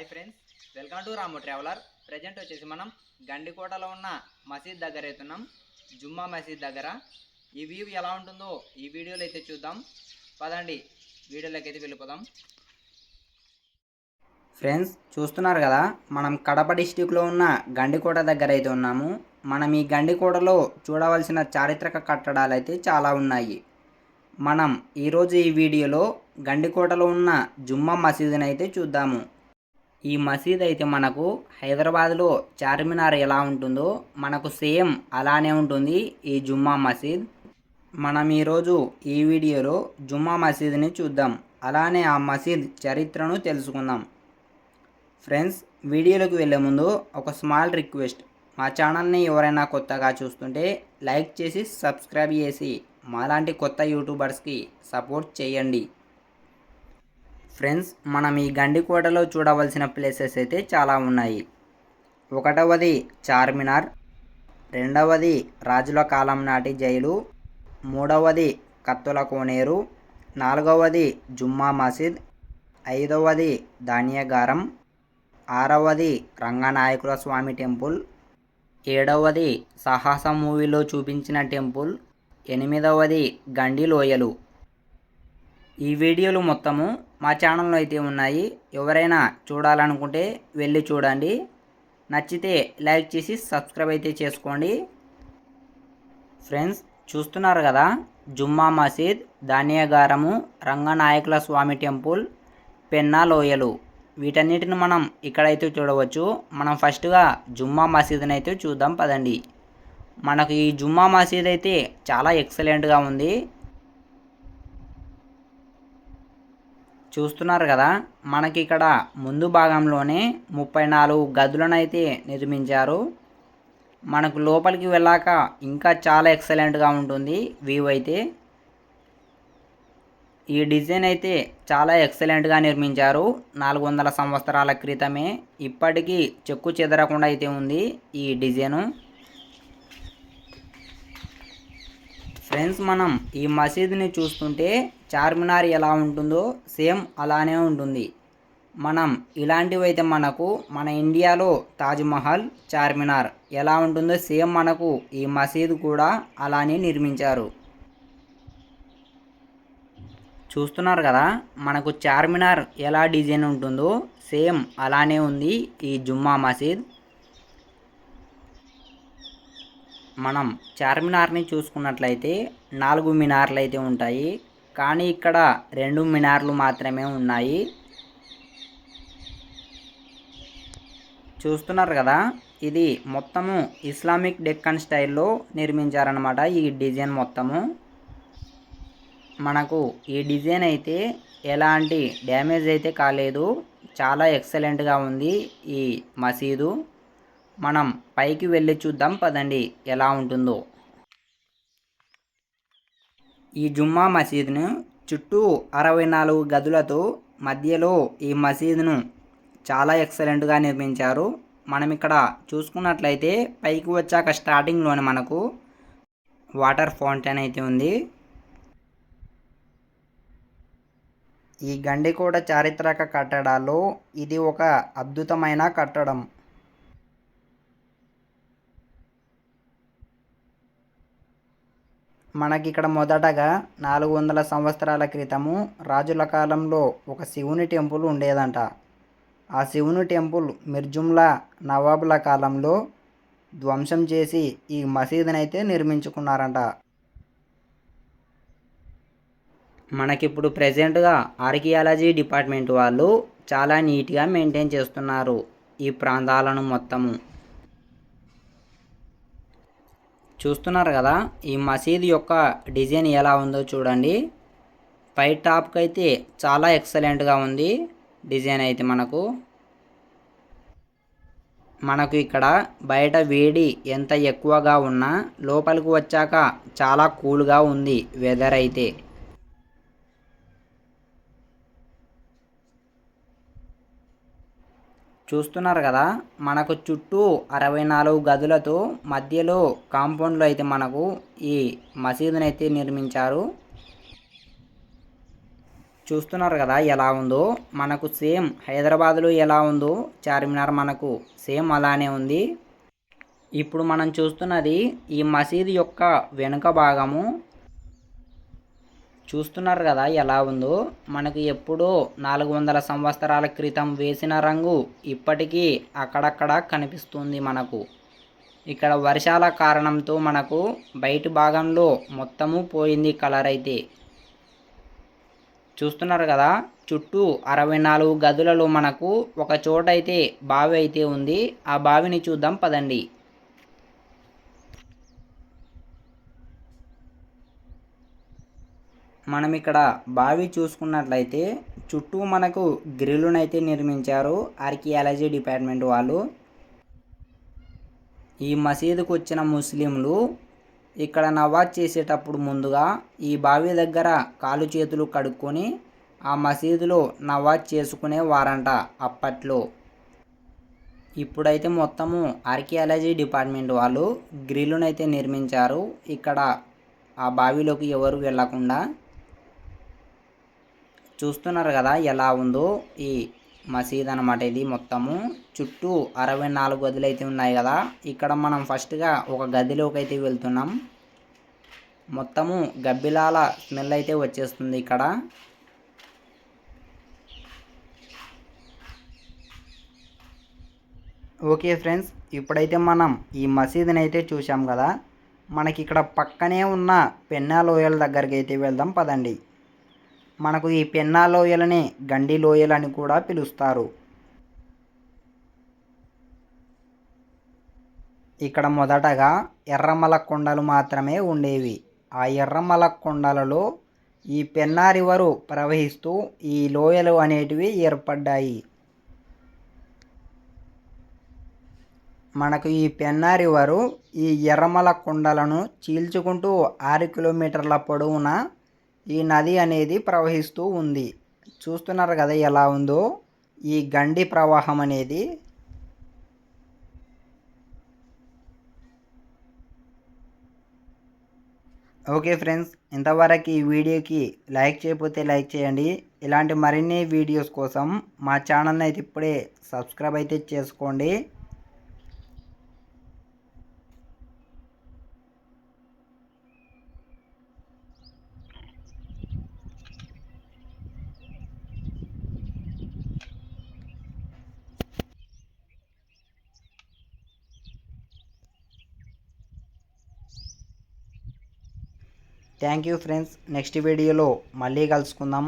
Hi friends welcome to Ramu traveller. Present వచ్చేసి మనం గండికోటలో ఉన్న మసీద్ దగ్గర అవుతున్నాం జుమ్మా మసీద్ దగ్గర. ఈ వ్యూ ఎలా ఉంటుందో ఈ వీడియోలో అయితే చూద్దాం. పదండి వీడియోలోకి అయితే వెళ్ళిపోదాం. ఫ్రెండ్స్ చూస్తున్నారు కదా మనం కడప డిస్టిక్లో ఉన్న గండికోట దగ్గర అయితే ఉన్నాము. మనం ఈ గండికోటలో చూడవలసిన చారిత్రక కట్టడాలు అయితే చాలా ఉన్నాయి. మనం ఈరోజు ఈ వీడియోలో గండికోటలో ఉన్న జుమ్మా మసీదుని అయితే చూద్దాము. ఈ మసీద్ అయితే మనకు హైదరాబాద్లో చార్మినార్ ఎలా ఉంటుందో మనకు సేమ్ అలానే ఉంటుంది ఈ జుమ్మా మసీద్. మనం ఈరోజు ఈ వీడియోలో జుమ్మా మసీద్ని చూద్దాం. అలానే ఆ మసీద్ చరిత్రను తెలుసుకుందాం. ఫ్రెండ్స్ వీడియోలోకి వెళ్ళే ముందు ఒక స్మాల్ రిక్వెస్ట్. మా ఛానల్ని ఎవరైనా కొత్తగా చూస్తుంటే లైక్ చేసి సబ్స్క్రైబ్ చేసి మాలాంటి కొత్త యూట్యూబర్స్కి సపోర్ట్ చేయండి. ఫ్రెండ్స్ మనం ఈ గండికోటలో చూడవలసిన ప్లేసెస్ అయితే చాలా ఉన్నాయి. ఒకటవది చార్మినార్ రెండవది రాజుల కాలం నాటి జైలు మూడవది కత్తుల కోనేరు నాలుగవది జుమ్మా మసీద్ ఐదవది ధాన్యగారం ఆరవది రంగనాయకుల స్వామి టెంపుల్ ఏడవది సాహస మూవీలో చూపించిన టెంపుల్ ఎనిమిదవది గండి లోయలు. ఈ వీడియోలు మొత్తము మా ఛానల్లో అయితే ఉన్నాయి. ఎవరైనా చూడాలనుకుంటే వెళ్ళి చూడండి. నచ్చితే లైక్ చేసి సబ్స్క్రైబ్ అయితే చేసుకోండి. ఫ్రెండ్స్ చూస్తున్నారు కదా? జుమ్మా మసీద్ ధాన్యగారము రంగనాయకుల స్వామి టెంపుల్ పెన్నా లోయలు. వీటన్నిటిని మనం ఇక్కడైతే చూడవచ్చు. మనం ఫస్ట్గా జుమ్మా మసీద్ని అయితే చూద్దాం పదండి. మనకు ఈ జుమ్మా మసీద్ అయితే చాలా ఎక్సలెంట్గా ఉంది. చూస్తున్నారు కదా మనకి ఇక్కడ ముందు భాగంలోనే ముప్పై నాలుగు గదులను అయితే నిర్మించారు. మనకు లోపలికి వెళ్ళాక ఇంకా చాలా ఎక్సలెంట్గా ఉంటుంది వ్యూ అయితే. ఈ డిజైన్ అయితే చాలా ఎక్సలెంట్గా నిర్మించారు నాలుగు వందల సంవత్సరాల క్రితమే. ఇప్పటికీ చెక్కు చెదరకుండా అయితే ఉంది ఈ డిజైను. ఫ్రెండ్స్ మనం ఈ మసీదుని చూస్తుంటే చార్మినార్ ఎలా ఉంటుందో సేమ్ అలానే ఉంటుంది. మనం ఇలాంటివైతే మనకు మన ఇండియాలో తాజ్మహల్ చార్మినార్ ఎలా ఉంటుందో సేమ్ మనకు ఈ మసీదు కూడా అలానే నిర్మించారు. చూస్తున్నారు కదా మనకు చార్మినార్ ఎలా డిజైన్ ఉంటుందో సేమ్ అలానే ఉంది ఈ జుమ్మా మసీద్. మనం చార్మినార్ని చూసుకున్నట్లయితే నాలుగు మినార్లు అయితే ఉంటాయి. కానీ ఇక్కడ రెండు మినార్లు మాత్రమే ఉన్నాయి. చూస్తున్నారు కదా? ఇది మొత్తము ఇస్లామిక్ డెక్కన్ స్టైల్లో నిర్మించారనమాట ఈ డిజైన్ మొత్తము. మనకు ఈ డిజైన్ అయితే ఎలాంటి డ్యామేజ్ అయితే కాలేదు. చాలా ఎక్సలెంట్గా ఉంది ఈ మసీదు. మనం పైకి వెళ్ళి చూద్దాం పదండి. ఎలా ఉంటుందో. ఈ జుమ్మా మసీదును చుట్టూ అరవై నాలుగు గదులతో మధ్యలో ఈ మసీదును చాలా ఎక్సలెంట్గా నిర్మించారు. మనం ఇక్కడ చూసుకున్నట్లయితే పైకి వచ్చాక స్టార్టింగ్లోనే మనకు వాటర్ ఫౌంటైన్ అయితే ఉంది. ఈ గండికోట చారిత్రక కట్టడాల్లో ఇది ఒక అద్భుతమైన కట్టడం. మనకి ఇక్కడ మొదటగా నాలుగు వందల సంవత్సరాల క్రితము రాజుల కాలంలో ఒక శివుని టెంపుల్ ఉండేదంట. ఆ శివుని టెంపుల్ మిర్జుమ్లా నవాబుల కాలంలో ధ్వంసం చేసి ఈ మసీదునైతే నిర్మించుకున్నారంట. మనకిప్పుడు ప్రజెంట్గా ఆర్కియాలజీ డిపార్ట్మెంట్ వాళ్ళు చాలా నీట్గా మెయింటైన్ చేస్తున్నారు ఈ ప్రాంతాలను మొత్తము. చూస్తున్నారు కదా ఈ మసీద్ యొక్క డిజైన్ ఎలా ఉందో చూడండి. పై టాప్కి అయితే చాలా ఎక్సలెంట్గా ఉంది డిజైన్ అయితే మనకు. మనకు ఇక్కడ బయట వేడి ఎంత ఎక్కువగా ఉన్నా లోపలికి వచ్చాక చాలా కూల్గా ఉంది వెదర్ అయితే. చూస్తున్నారు కదా మనకు చుట్టూ అరవై నాలుగు గదులతో మధ్యలో కాంపౌండ్లో అయితే మనకు ఈ మసీదుని అయితే నిర్మించారు. చూస్తున్నారు కదా ఎలా ఉందో మనకు సేమ్ హైదరాబాద్లో ఎలా ఉందో చార్మినార్ మనకు సేమ్ అలానే ఉంది. ఇప్పుడు మనం చూస్తున్నది ఈ మసీదు యొక్క వెనుక భాగము చూస్తున్నారు కదా ఎలా ఉందో. మనకు ఎప్పుడో నాలుగు వందల సంవత్సరాల క్రితం వేసిన రంగు ఇప్పటికీ అక్కడక్కడ కనిపిస్తుంది మనకు. ఇక్కడ వర్షాల కారణంతో మనకు బయటి భాగంలో మొత్తము పోయింది కలర్ అయితే. చూస్తున్నారు కదా చుట్టూ అరవై నాలుగు గదులలో మనకు ఒక చోట అయితే బావి అయితే ఉంది. ఆ బావిని చూద్దాం పదండి. మనం ఇక్కడ బావి చూసుకున్నట్లయితే చుట్టూ మనకు గ్రిల్లునైతే నిర్మించారు ఆర్కియాలజీ డిపార్ట్మెంట్ వాళ్ళు. ఈ మసీదుకు వచ్చిన ముస్లింలు ఇక్కడ నవాజ్ చేసేటప్పుడు ముందుగా ఈ బావి దగ్గర కాలు చేతులు కడుక్కొని ఆ మసీదులో నవాజ్ చేసుకునే వారంట అప్పట్లో. ఇప్పుడైతే మొత్తము ఆర్కియాలజీ డిపార్ట్మెంట్ వాళ్ళు గ్రిల్లునైతే నిర్మించారు. ఇక్కడ ఆ బావిలోకి ఎవరు వెళ్ళకుండా చూస్తున్నారు కదా ఎలా ఉందో ఈ మసీద్ అనమాట ఇది మొత్తము. చుట్టూ అరవై నాలుగు గదులు అయితే ఉన్నాయి కదా. ఇక్కడ మనం ఫస్ట్గా ఒక గదిలోకి అయితే వెళ్తున్నాం. మొత్తము గబ్బిలాల స్మెల్ అయితే వచ్చేస్తుంది ఇక్కడ. ఓకే ఫ్రెండ్స్ ఇప్పుడైతే మనం ఈ మసీదుని అయితే చూసాం కదా. మనకి ఇక్కడ పక్కనే ఉన్న పెన్నా లోయల దగ్గరికి అయితే వెళ్దాం పదండి. మనకు ఈ పెన్నా లోయలని గండి లోయలని కూడా పిలుస్తారు. ఇక్కడ మొదటగా ఎర్రమల కొండలు మాత్రమే ఉండేవి. ఆ ఎర్రమల కొండలలో ఈ పెన్నా రివరు ప్రవహిస్తూ ఈ లోయలు అనేటివి ఏర్పడ్డాయి. మనకు ఈ పెన్నా రివరు ఈ ఎర్రమల కొండలను చీల్చుకుంటూ ఆరు కిలోమీటర్ల పొడవున ఈ నది అనేది ప్రవహిస్తూ ఉంది. చూస్తున్నారు కదా ఎలా ఉందో? ఈ గండి ప్రవాహం అనేది ఓకే ఫ్రెండ్స్ ఇంతవరకు ఈ వీడియోకి లైక్ చేయకపోతే లైక్ చేయండి. ఇలాంటి మరిన్ని వీడియోస్ కోసం మా ఛానల్ని అయితే ఇప్పుడే సబ్స్క్రైబ్ అయితే చేసుకోండి. Thank you friends. నెక్స్ట్ వీడియోలో మళ్ళీ కలుసుకుందాం.